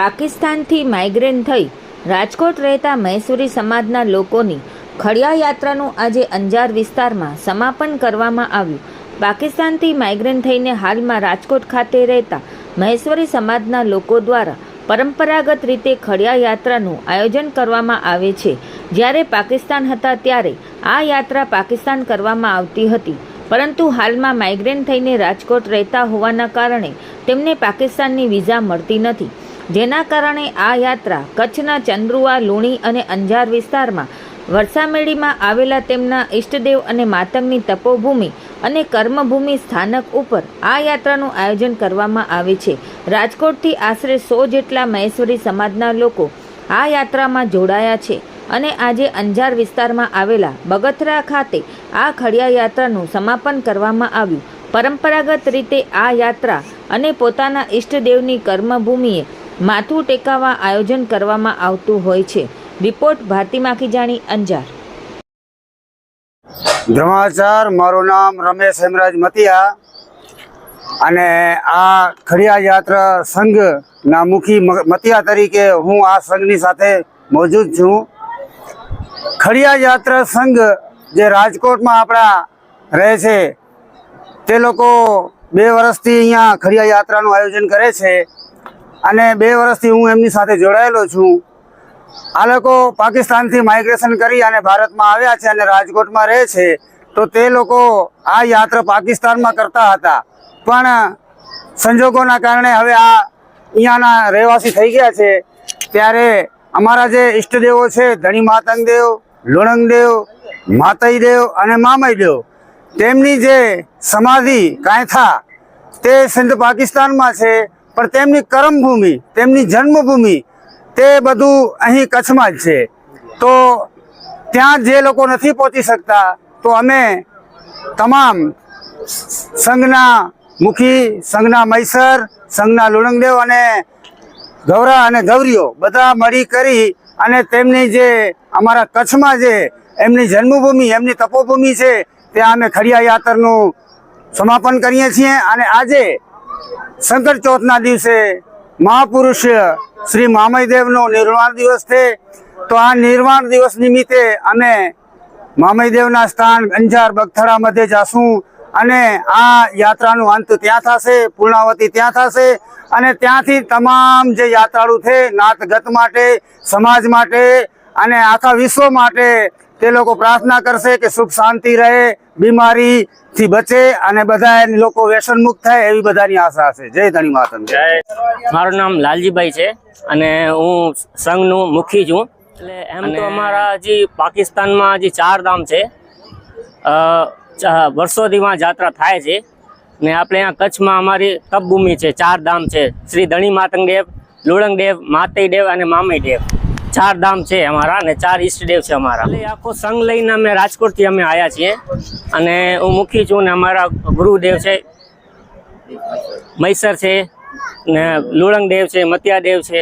પાકિસ્તાનથી migraine થઈ રાજકોટ રહેતા મહેસૂરી સમાજના લોકોની ખડિયા યાત્રાનું આજે અંજાર વિસ્તારમાં સમાપન કરવામાં આવ્યું. પાકિસ્તાનથી માઇગ્રેન થઈને હાલમાં રાજકોટ ખાતે રહેતા મહેશ્વરી સમાજના લોકો દ્વારા પરંપરાગત રીતે ખડિયા યાત્રાનું આયોજન કરવામાં આવે છે. જ્યારે પાકિસ્તાન હતા ત્યારે આ યાત્રા પાકિસ્તાન કરવામાં આવતી હતી. પરંતુ હાલમાં માઇગ્રેન થઈને રાજકોટ રહેતા હોવાના કારણે તેમને પાકિસ્તાનની વિઝા મળતી નથી. જેના કારણે આ યાત્રા કચ્છના ચંદ્રુઆ, લુણી અને અંજાર વિસ્તારમાં વરસામેડીમાં આવેલા તેમના ઈષ્ટદેવ અને માતંગની તપોભૂમિ અને કર્મભૂમિ સ્થાનક ઉપર આ યાત્રાનું આયોજન કરવામાં આવે છે. રાજકોટથી આશરે સો જેટલા મહેશ્વરી સમાજના લોકો આ યાત્રામાં જોડાયા છે અને આજે અંજાર વિસ્તારમાં આવેલા બગથરા ખાતે આ ખડિયા યાત્રાનું સમાપન કરવામાં આવ્યું. પરંપરાગત રીતે આ યાત્રા અને પોતાના ઈષ્ટદેવની કર્મભૂમિએ માથું ટેકાવા આયોજન કરવામાં આવતું હોય છે. રિપોર્ટ ભારતી માખીજાણી અંજાર. ધ્રમાચાર મારું નામ રમેશ હેમરાજ મતિયા અને આ ખડિયા યાત્રા સંઘના મુખી મતિયા તરીકે હું આ સંઘની સાથે મોજૂદ છું. ખડિયા યાત્રા સંઘ જે રાજકોટમાં આપણા રહે છે, તે લોકો બે વર્ષથી અહીંયા ખડિયા યાત્રાનું આયોજન કરે છે. અને બે વર્ષથી હું એમની સાથે જોડાયેલો છું. આ લોકો પાકિસ્તાનથી માઇગ્રેશન કરી અને ભારતમાં આવ્યા છે અને રાજકોટમાં રહે છે, તો તે લોકો આ યાત્રા પાકિસ્તાનમાં કરતા હતા. પણ સંજોગોના કારણે હવે આ અહીંયાના રહેવાસી થઈ ગયા છે. ત્યારે અમારા જે ઈષ્ટદેવો છે, ધણી માતંગદેવ લુણંગદેવ માતઈદેવ અને મામઈદેવ તેમની જે સમાધિ કાંથા તે સિંધ પાકિસ્તાનમાં છે. પણ તેમની કર્મભૂમિ, તેમની જન્મભૂમિ તે બધું અહીં કચ્છમાં જ છે. તો ત્યાં જે લોકો નથી પહોંચી શકતા, તો અમે તમામ સંઘના મુખી, સંઘના મૈસર, સંઘના લુણંગદેવ અને ગૌરા અને ગૌરીઓ બધા મળી કરી અને તેમની જે અમારા કચ્છમાં જે એમની જન્મભૂમિ, એમની તપોભૂમિ છે, ત્યાં અમે ખડિયા યાત્રાનું સમાપન કરીએ છીએ. અને આજે શંકર ચોથના દિવસે મહાપુરુષ શ્રી મામયદેવનો નિર્વાણ દિવસ છે. તો આ નિર્વાણ દિવસ નિમિત્તે અમે મામયદેવના સ્થાન અંજાર બગથરા મધ્યે જાશું અને આ યાત્રાનું અંત ત્યાં થશે, પૂર્ણાવતી ત્યાં થશે અને ત્યાંથી તમામ જે યાત્રાળુ છે નાતગત માટે, સમાજ માટે અને આખા વિશ્વ માટે તે લોકો પ્રાર્થના કરશે કે સુખ શાંતિ રહે બીમારીથી બચે અને બધા લોકો વ્યસન મુક્ત થાય એવી બધાની આશા છે. જય ધણી જય. મારું નામ લાલજીભાઈ છે અને હું સંઘનું મુખી છું. એટલે એમ તો અમારા હજી પાકિસ્તાનમાં હજી ચાર ધામ છે વર્ષોથીમાં જાત્રા થાય છે. ને આપણે અહીંયા કચ્છમાં અમારી તપભૂમિ છે ચાર ધામ છે. શ્રી ધણી માતંગ દેવ લુળંગ દેવ માતૈ દેવ અને મામઈદેવ ચાર ધામ છે અમારા અને ચાર ઈષ્ટદેવ છે અમારા. આખો સંઘ લઈને અમે રાજકોટથી અમે આવ્યા છીએ. અને હું મુખી છું ને અમારા ગુરુદેવ છે, મૈસર છે, ને લુળંગદેવ છે મતિયાદેવ છે.